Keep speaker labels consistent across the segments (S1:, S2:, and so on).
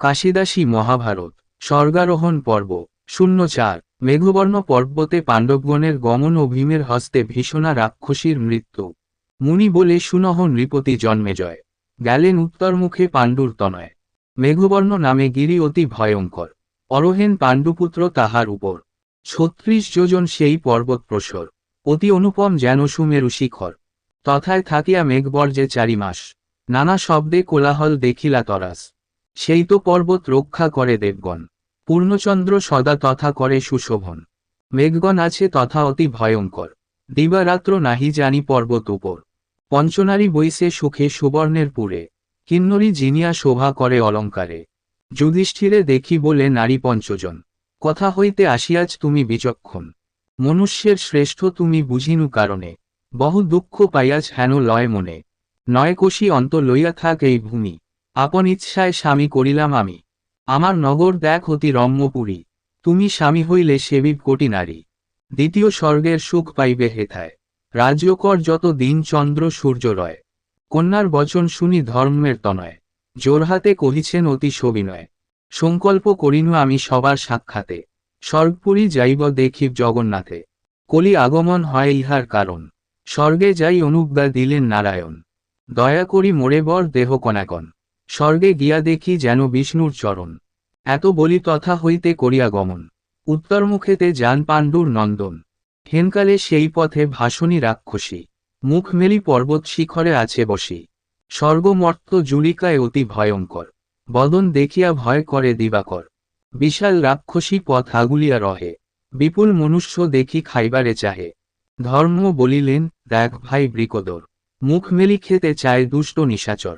S1: কাশিদাসী মহাভারত, স্বর্গারোহণ পর্ব শূন্য চার মেঘবর্ণ পর্বতে পাণ্ডবগণের গমন ও ভীমের হস্তে ভীষণা রাক্ষসীর মৃত্যু। মুনি বলে, সুনহ নৃপতি জন্মে জয়। গেলেন উত্তরমুখে পাণ্ডুর তনয়। মেঘবর্ণ নামে গিরি অতি ভয়ঙ্কর। অরহেন পাণ্ডুপুত্র তাহার উপর। ছত্রিশ যোজন সেই পর্বত প্রসর অতি অনুপম যেন সুমেরু শিখর। তথায় থাকিয়া মেঘবর্জে চারি মাস নানা শব্দে কোলাহল দেখিলা তরাস। সেই তো পর্বত রক্ষা করে দেবগণ। পূর্ণচন্দ্র সদা তথা করে সুশোভন। মেঘগণ আছে তথা অতি ভয়ঙ্কর। দিবারাত্র নাহি জানি পর্বত উপর। পঞ্চনারী বইসে সুখে সুবর্ণের পুরে। কিন্নরী জিনিয়া শোভা করে অলঙ্কারে। যুধিষ্ঠিরে দেখি বলে নারী পঞ্চজন। কথা হইতে আসিয়াছ তুমি বিচক্ষণ। মনুষ্যের শ্রেষ্ঠ তুমি বুঝিনু কারণে। বহু দুঃখ পাইয়াছ হেন লয় মনে। নয় কোশি অন্ত লইয়া থাক এই ভূমি। আপন ইচ্ছায় স্বামী করিলাম আমি। আমার নগর দেখ অতি রম্যপুরী। তুমি স্বামী হইলে সেবী কোটি নারী। দ্বিতীয় স্বর্গের সুখ পাইবে হেথায়। রাজ্যকর যত দিন চন্দ্র সূর্য রয়। কন্যার বচন শুনি ধর্মের তনয়। জোরহাতে কহিছেন অতি সবিনয়। সংকল্প করিনু আমি সবার সাক্ষাতে। স্বর্গপুরী যাইব দেখি জগন্নাথে। কলি আগমন হয় ইহার কারণ। স্বর্গে যাই অনুজ্ঞা দিলেন নারায়ণ। দয়া করি মোরে বর দেহ কনাকন স্বর্গে গিয়া দেখি যেন বিষ্ণুর চরণ। এত বলি তথা হইতে করিয়া গমন। উত্তরমুখেতে যান পাণ্ডুর নন্দন। হেনকালে সেই পথে ভাসনী রাক্ষসী। মুখ মেলি পর্বত শিখরে আছে বসি। স্বর্গমর্ত জুলিকায় অতি ভয়ঙ্কর। বদন দেখিয়া ভয় করে দিবাকর। বিশাল রাক্ষসী পথ আগুলিয়া রহে। বিপুল মনুষ্য দেখি খাইবারে চাহে। ধর্ম বলিলেন, দেখ ভাই বৃকদর। মুখ মেলি খেতে চায় দুষ্ট নিশাচর।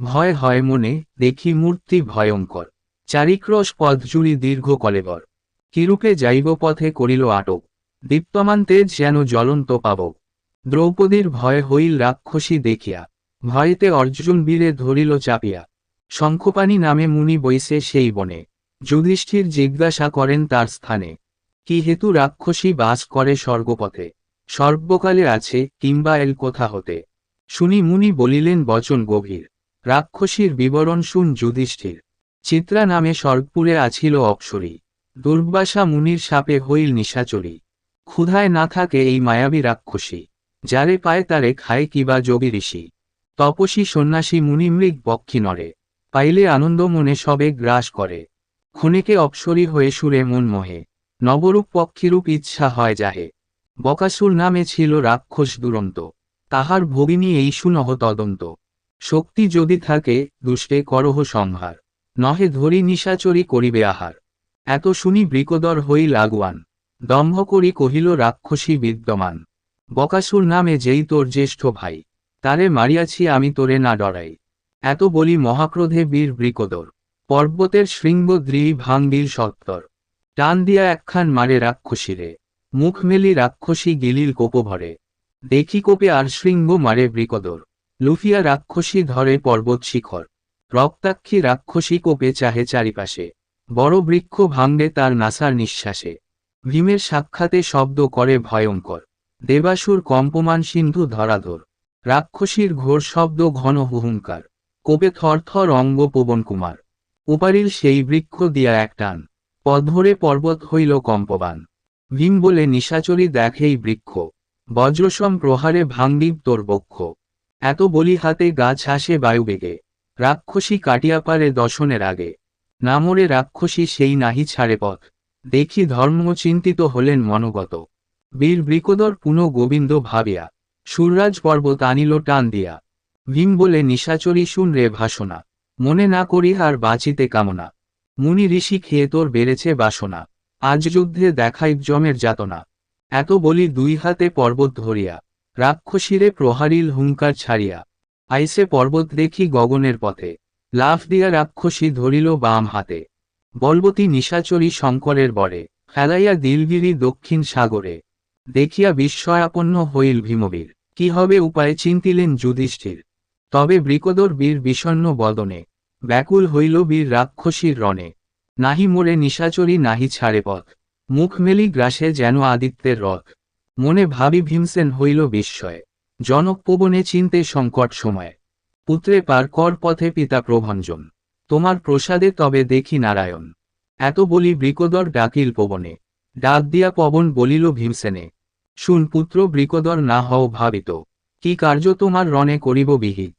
S1: ভয় হয় মনে, দেখি মূর্তি ভয়ঙ্কর। চারিক্রস পথ জুড়ি দীর্ঘ কলেবর। কিরূপে যাইব পথে করিল আটক। দীপ্তমান তেজ যেন জ্বলন্ত পাবক। দ্রৌপদীর ভয় হইল রাক্ষসী দেখিয়া। ভয়েতে অর্জুন বীরে ধরিল চাপিয়া। শঙ্খপাণি নামে মুনি বইসে সেই বনে। যুধিষ্ঠির জিজ্ঞাসা করেন তার স্থানে। কি হেতু রাক্ষসী বাস করে স্বর্গপথে? সর্বকালে আছে কিংবা এল কোথা হতে? শুনি মুনি বলিলেন বচন গভীর। রাক্ষসীর বিবরণ শুন যুধিষ্ঠির। চিত্রা নামে স্বর্গপুরে আছিল অক্ষরী দুর্বাসা মুনির সাপে হইল নিশাচরী। ক্ষুধায় না থাকে এই মায়াবী রাক্ষসী। যারে পায় তারে খায় কিবা যোগী ঋষি। তপসী সন্ন্যাসী মুনিমৃগ বক্ষী নরে পাইলে আনন্দ মনে সবে গ্রাস করে। ক্ষণিকে অপসরী হয়ে সুরে মন মোহে। নবরূপ পক্ষীরূপ ইচ্ছা হয় যাহে। বকাসুর নামে ছিল রাক্ষস দুরন্ত। তাহার ভগিনী এই সুনহ তদন্ত। শক্তি যদি থাকে, দুষ্টে করহ সংহার নহে ধরি নিশাচরি করিবে আহার। এত শুনি বৃকদর হই লাগুয়ান। দম্ভ করি কহিল রাক্ষসী বিদ্যমান। বকাসুর নামে যেই তোর জ্যেষ্ঠ ভাই। তারে মারিয়াছি আমি তোরে না ডরাই। এত বলি মহাক্রোধে বীর বৃকদর। পর্বতের শৃঙ্গ দ্রি ভাঙ্গির সত্তর। টান দিয়া একখান মারে রাক্ষসীরে। মুখ মেলি রাক্ষসী গিলিল কোপভরে। দেখি কোপে আর শৃঙ্গ মারে বৃকদর। লুফিয়া রাক্ষসী ধরে পর্বত শিখর। রক্তাক্ষী রাক্ষসী কোপে চাহে চারিপাশে। বড় বৃক্ষ ভাঙ্গে তার নাসার নিঃশ্বাসে। ভীমের সাক্ষাতে শব্দ করে ভয়ঙ্কর। দেবাসুর কম্পমান সিন্ধু ধরাধর। রাক্ষসীর ঘোর শব্দ ঘন হুহুঙ্কার। কোপে থরথর অঙ্গ পবন কুমার। উপারিল সেই বৃক্ষ দিয়া এক টান। পধরে পর্বত হইল কম্পবান। ভীম বলে নিশাচরী দেখেই বৃক্ষ। বজ্রসম প্রহারে ভাঙ্গিব তোর বক্ষ। এত বলি হাতে গাছ আসে বায়ুবেগে রাক্ষসী কাটিয়া পারে দশনের আগে। নামরে রাক্ষসী সেই নাহি ছাড়ে পথ। দেখি ধর্ম চিন্তিত হলেন মনোগত। বীর বৃকদর পুনঃ গোবিন্দ ভাবিয়া, সুররাজ পর্বত আনিল টান দিয়া। ভীম বলে, নিশাচরি শুন রে ভাসনা। মনে না করি আর বাঁচিতে কামনা। মুনি ঋষি খেয়ে তোর বেড়েছে বাসনা। আজ যুদ্ধে দেখাই জমের যাতনা। এত বলি দুই হাতে পর্বত ধরিয়া রাক্ষসীরে প্রহারিল হুঙ্কার ছাড়িয়া, আইসে পর্বত দেখি গগনের পথে। লাফ দিয়া রাক্ষসী ধরিল বাম হাতে। বলবতী নিশাচরী শঙ্করের বরে ফেলাইয়া দিলগিরি দক্ষিণ সাগরে। দেখিয়া বিস্ময়াপন্ন হইল ভীমবীর, কি হবে উপায় চিন্তিলেন যুধিষ্ঠির। তবে বৃকদর বীর বিষণ্ন বদনে, ব্যাকুল হইল বীর রাক্ষসীর রণে। নাহি মোরে নিশাচরী নাহি ছাড়ে পথ, মুখ মেলি গ্রাসে যেন আদিত্যের রথ। মনে ভাবি ভীমসেন হইল বিস্ময়। জনক পবনে চিনতে সংকট সময়। পুত্রে পার কর পথে পিতা প্রভঞ্জন। তোমার প্রসাদে তবে দেখি নারায়ণ। এত বলি বৃকদর ডাকিল পবনে ডাক দিয়া পবন বলিল ভীমসেনে শুন পুত্র, বৃকদর না হও ভাবিত। কি কার্য তোমার রণে করিব বিহিত?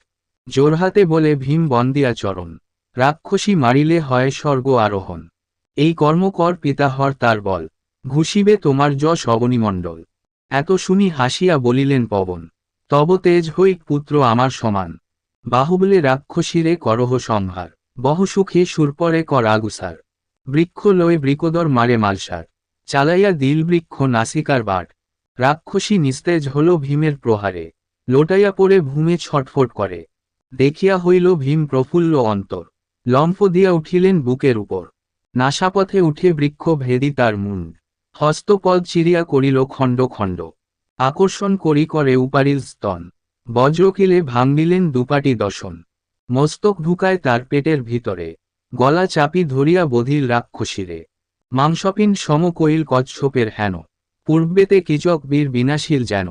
S1: জোরহাতে বলে, ভীম বন্দিয়া চরণ। রাক্ষসী মারিলে হয় স্বর্গ আরোহণ। এই কর্মকর পিতাহর তার বল। ঘুষিবে তোমার যশ অবনিমণ্ডল এত শুনি হাসিয়া বলিলেন, পবন, তব তেজ হইক পুত্র আমার সমান। বাহুবলে রাক্ষসীরে করহ সংহার। বহু সুখে সুরপরে কর আগুসার। বৃক্ষ লয়ে বৃকদর মারে মালসার। চালাইয়া দিল বৃক্ষ নাসিকার বাট। রাক্ষসী নিস্তেজ হল ভীমের প্রহারে। লোটাইয়া পড়ে ভূমে ছটফট করে। দেখিয়া হইল ভীম প্রফুল্ল অন্তর। লম্ফ দিয়া উঠিলেন বুকের উপর। নাসাপথে উঠে বৃক্ষ ভেদি তার মুন্ড। হস্তপদ চিরিয়া করিল খণ্ড খণ্ড। আকর্ষণ করি করে উপারিল স্তন। বজ্রকিলে ভাঙিলেন দুপাটি দশন। মস্তক ঢুকায় তার পেটের ভিতরে। গলা চাপি ধরিয়া বধিল রাক্ষসীরে। মাংসপিন সম কইল কচ্ছপের হেন। পূর্বেতে কিচক বীর বিনাশীল যেন।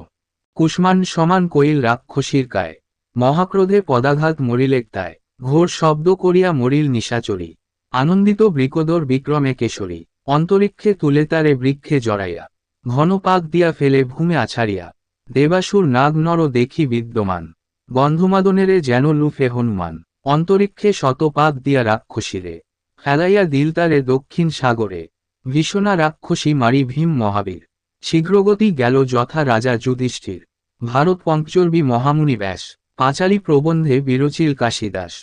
S1: কুষ্মান সমান কইল রাক্ষসীর কায় মহাক্রোধে পদাঘাত মরিলেক তায় ঘোর শব্দ করিয়া মরিল নিশাচরি। আনন্দিত বৃকদর বিক্রমে কেশরী। অন্তরিক্ষে তুলে তারে বৃক্ষে জড়াইয়া ঘন পাক দিয়া ফেলে ভূমে আছাড়িয়া, দেবাসুর নাগ নর দেখি বিদ্যমান, গন্ধমাদনেরে যেন লুফে হনুমান, অন্তরিক্ষে শতপাক দিয়া রাক্ষসীরে, ফেলাইয়া দিল তারে দক্ষিণ সাগরে, ভীষণা রাক্ষসী মারি ভীম মহাবীর, শীঘ্রগতি গেল যথা রাজা যুধিষ্ঠির, ভারত পঞ্চর্বী মহামুনি ব্যাস, পাঁচালী প্রবন্ধে বিরচিল কাশিদাস।